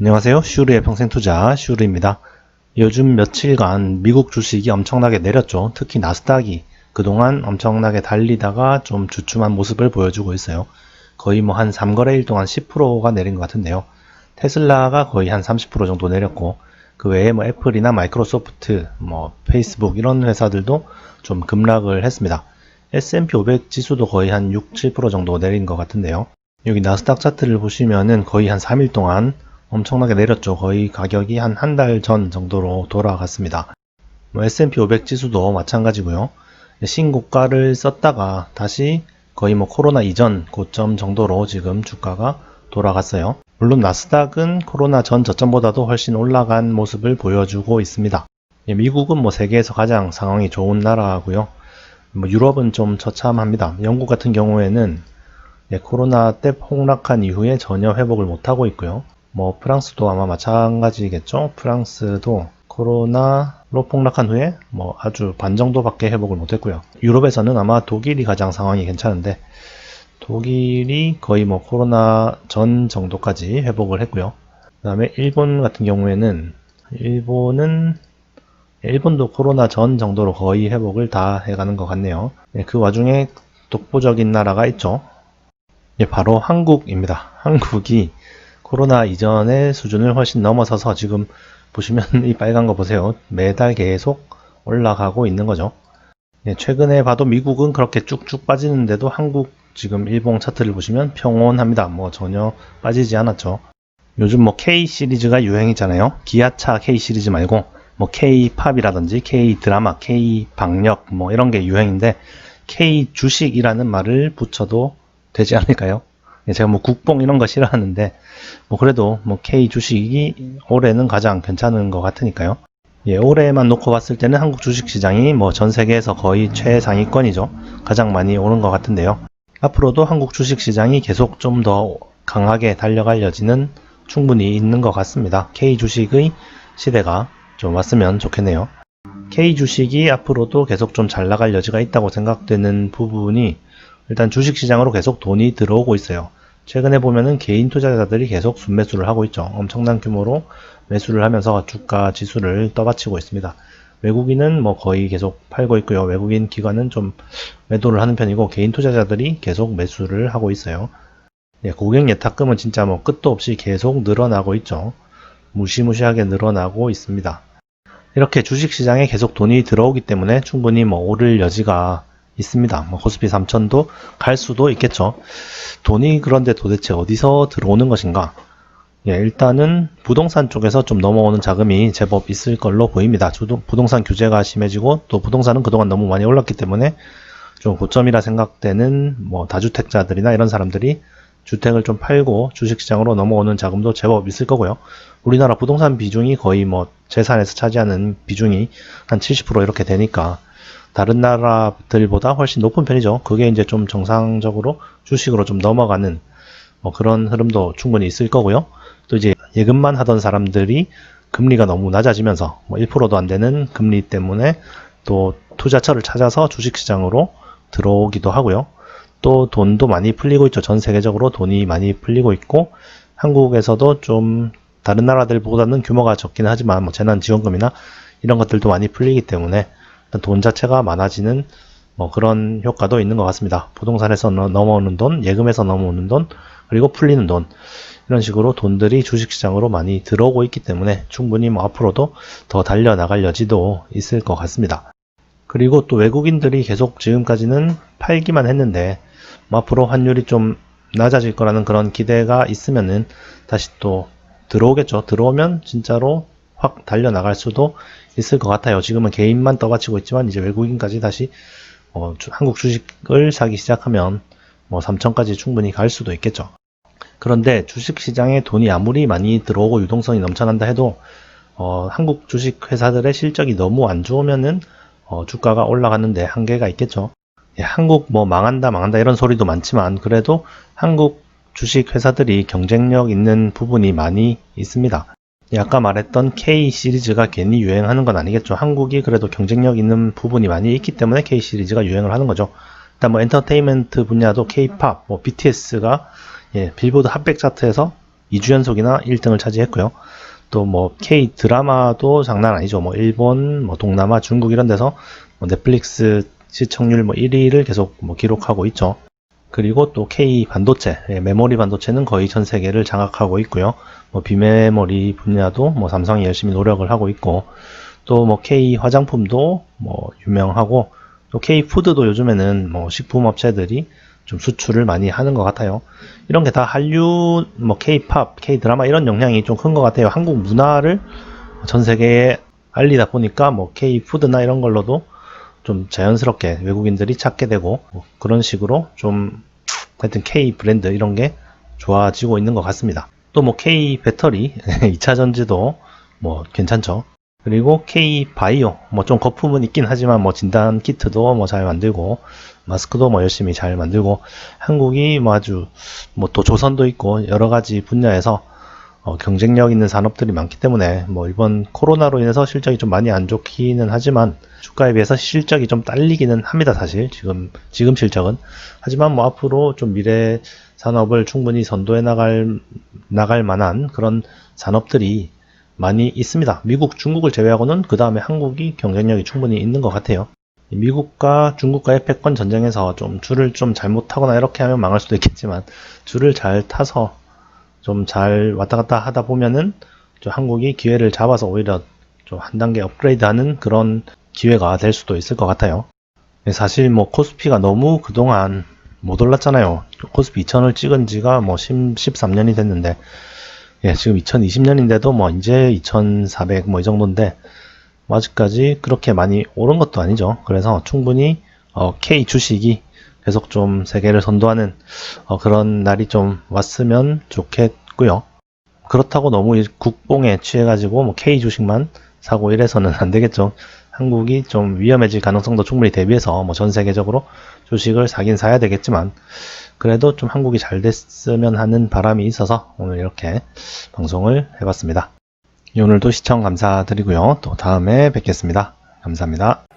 안녕하세요. 슈르의 평생투자 슈르입니다. 요즘 며칠간 미국 주식이 엄청나게 내렸죠. 특히 나스닥이 그동안 엄청나게 달리다가 좀 주춤한 모습을 보여주고 있어요. 거의 뭐 한 3거래일 동안 10%가 내린 것 같은데요. 테슬라가 거의 한 30% 정도 내렸고 그 외에 뭐 애플이나 마이크로소프트, 뭐 페이스북 이런 회사들도 좀 급락을 했습니다. S&P 500 지수도 거의 한 6, 7% 정도 내린 것 같은데요. 여기 나스닥 차트를 보시면은 거의 한 3일 동안 엄청나게 내렸죠. 거의 가격이 한 한 달 전 정도로 돌아갔습니다. 뭐 S&P 500 지수도 마찬가지고요. 신고가를 썼다가 다시 거의 뭐 코로나 이전 고점 정도로 지금 주가가 돌아갔어요. 물론 나스닥은 코로나 전 저점보다도 훨씬 올라간 모습을 보여주고 있습니다. 예, 미국은 뭐 세계에서 가장 상황이 좋은 나라고요. 뭐 유럽은 좀 처참합니다. 영국 같은 경우에는 예, 코로나 때 폭락한 이후에 전혀 회복을 못하고 있고요. 뭐 프랑스도 아마 마찬가지겠죠. 프랑스도 코로나로 폭락한 후에 뭐 아주 반 정도밖에 회복을 못했고요. 유럽에서는 아마 독일이 가장 상황이 괜찮은데 독일이 거의 뭐 코로나 전 정도까지 회복을 했고요. 그 다음에 일본 같은 경우에는 일본은 일본도 코로나 전 정도로 거의 회복을 다 해가는 것 같네요. 예, 그 와중에 독보적인 나라가 있죠. 예, 바로 한국입니다. 한국이 코로나 이전의 수준을 훨씬 넘어서서 지금 보시면 이 빨간 거 보세요. 매달 계속 올라가고 있는 거죠. 예, 최근에 봐도 미국은 그렇게 쭉쭉 빠지는데도 한국 지금 일봉 차트를 보시면 평온합니다. 뭐 전혀 빠지지 않았죠. 요즘 뭐 K 시리즈가 유행이잖아요. 기아차 K 시리즈 말고 뭐 K 팝이라든지 K 드라마, K 방역 뭐 이런 게 유행인데 K 주식이라는 말을 붙여도 되지 않을까요? 예, 제가 뭐 국뽕 이런 거 싫어하는데 뭐 그래도 뭐 K 주식이 올해는 가장 괜찮은 것 같으니까요. 예, 올해만 놓고 봤을 때는 한국 주식 시장이 뭐 전 세계에서 거의 최상위권이죠. 가장 많이 오른 것 같은데요. 앞으로도 한국 주식 시장이 계속 좀 더 강하게 달려갈 여지는 충분히 있는 것 같습니다. K 주식의 시대가 좀 왔으면 좋겠네요. K 주식이 앞으로도 계속 좀 잘 나갈 여지가 있다고 생각되는 부분이 일단 주식 시장으로 계속 돈이 들어오고 있어요. 최근에 보면은 개인 투자자들이 계속 순매수를 하고 있죠. 엄청난 규모로 매수를 하면서 주가 지수를 떠받치고 있습니다. 외국인은 뭐 거의 계속 팔고 있고요. 외국인 기관은 좀 매도를 하는 편이고 개인 투자자들이 계속 매수를 하고 있어요. 네, 고객 예탁금은 진짜 뭐 끝도 없이 계속 늘어나고 있죠. 무시무시하게 늘어나고 있습니다. 이렇게 주식 시장에 계속 돈이 들어오기 때문에 충분히 뭐 오를 여지가 있습니다. 뭐 코스피 3000도 갈 수도 있겠죠. 돈이 그런데 도대체 어디서 들어오는 것인가? 예, 일단은 부동산 쪽에서 좀 넘어오는 자금이 제법 있을 걸로 보입니다. 부동산 규제가 심해지고 또 부동산은 그동안 너무 많이 올랐기 때문에 좀 고점이라 생각되는 뭐 다주택자들이나 이런 사람들이 주택을 좀 팔고 주식시장으로 넘어오는 자금도 제법 있을 거고요. 우리나라 부동산 비중이 거의 뭐 재산에서 차지하는 비중이 한 70% 이렇게 되니까 다른 나라들보다 훨씬 높은 편이죠. 그게 이제 좀 정상적으로 주식으로 좀 넘어가는 뭐 그런 흐름도 충분히 있을 거고요. 또 이제 예금만 하던 사람들이 금리가 너무 낮아지면서 뭐 1%도 안 되는 금리 때문에 또 투자처를 찾아서 주식시장으로 들어오기도 하고요. 또 돈도 많이 풀리고 있죠. 전 세계적으로 돈이 많이 풀리고 있고 한국에서도 좀 다른 나라들보다는 규모가 적긴 하지만 뭐 재난지원금이나 이런 것들도 많이 풀리기 때문에 돈 자체가 많아지는 뭐 그런 효과도 있는 것 같습니다. 부동산에서 너- 넘어오는 돈, 예금에서 넘어오는 돈, 그리고 풀리는 돈 이런 식으로 돈들이 주식시장으로 많이 들어오고 있기 때문에 충분히 뭐 앞으로도 더 달려 나갈 여지도 있을 것 같습니다. 그리고 또 외국인들이 계속 지금까지는 팔기만 했는데 뭐 앞으로 환율이 좀 낮아질 거라는 그런 기대가 있으면은 다시 또 들어오겠죠. 들어오면 진짜로 확 달려나갈 수도 있을 것 같아요. 지금은 개인만 떠받치고 있지만 이제 외국인까지 다시 어, 주- 한국 주식을 사기 시작하면 뭐 3천까지 충분히 갈 수도 있겠죠. 그런데 주식 시장에 돈이 아무리 많이 들어오고 유동성이 넘쳐난다 해도 어, 한국 주식 회사들의 실적이 너무 안 좋으면은 어, 주가가 올라가는데 한계가 있겠죠. 예, 한국 뭐 망한다 망한다 이런 소리도 많지만 그래도 한국 주식 회사들이 경쟁력 있는 부분이 많이 있습니다. 예, 아까 말했던 K 시리즈가 괜히 유행하는 건 아니겠죠. 한국이 그래도 경쟁력 있는 부분이 많이 있기 때문에 K 시리즈가 유행을 하는 거죠. 일단 뭐 엔터테인먼트 분야도 K-팝, 뭐 BTS가 예, 빌보드 핫백 차트에서 2주 연속이나 1등을 차지했고요. 또 뭐 K 드라마도 장난 아니죠. 뭐 일본, 뭐 동남아, 중국 이런 데서 뭐 넷플릭스 시청률 뭐 1위를 계속 뭐 기록하고 있죠. 그리고 또 K 반도체, 예, 메모리 반도체는 거의 전 세계를 장악하고 있고요. 뭐 비메모리 분야도 뭐 삼성이 열심히 노력을 하고 있고 또 뭐 K 화장품도 뭐 유명하고 또 K 푸드도 요즘에는 뭐 식품 업체들이 좀 수출을 많이 하는 것 같아요. 이런 게 다 한류, 뭐 K-팝, K-드라마 이런 영향이 좀 큰 것 같아요. 한국 문화를 전 세계에 알리다 보니까 뭐 K-푸드나 이런 걸로도 좀 자연스럽게 외국인들이 찾게 되고 뭐 그런 식으로 좀 하여튼 K 브랜드 이런 게 좋아지고 있는 것 같습니다. 또 뭐 K 배터리 2차 전지도 뭐 괜찮죠. 그리고 K 바이오 뭐 좀 거품은 있긴 하지만 뭐 진단 키트도 뭐 잘 만들고 마스크도 뭐 열심히 잘 만들고 한국이 뭐 아주 뭐 또 조선도 있고 여러 가지 분야에서 어, 경쟁력 있는 산업들이 많기 때문에 뭐 이번 코로나로 인해서 실적이 좀 많이 안 좋기는 하지만 주가에 비해서 실적이 좀 딸리기는 합니다 사실 지금 지금 실적은 하지만 뭐 앞으로 좀 미래 산업을 충분히 선도해 나갈 나갈 만한 그런 산업들이 많이 있습니다. 미국, 중국을 제외하고는 그 다음에 한국이 경쟁력이 충분히 있는 것 같아요. 미국과 중국과의 패권 전쟁에서 좀 줄을 좀 잘못하거나 이렇게 하면 망할 수도 있겠지만 줄을 잘 타서 좀 잘 왔다 갔다 하다 보면은 좀 한국이 기회를 잡아서 오히려 좀 한 단계 업그레이드하는 그런 기회가 될 수도 있을 것 같아요. 사실 뭐 코스피가 너무 그동안 못 올랐잖아요. 코스피 2000을 찍은 지가 뭐 10, 13년이 됐는데 예, 지금 2020년인데도 뭐 이제 2400 뭐 이 정도인데 뭐 아직까지 그렇게 많이 오른 것도 아니죠. 그래서 충분히 어, K 주식이 계속 좀 세계를 선도하는 어, 그런 날이 좀 왔으면 좋겠고요. 그렇다고 너무 이 국뽕에 취해가지고 뭐 K 주식만 사고 이래서는 안 되겠죠. 한국이 좀 위험해질 가능성도 충분히 대비해서 뭐 전 세계적으로 주식을 사긴 사야 되겠지만 그래도 좀 한국이 잘 됐으면 하는 바람이 있어서 오늘 이렇게 방송을 해봤습니다. 오늘도 시청 감사드리고요. 또 다음에 뵙겠습니다. 감사합니다.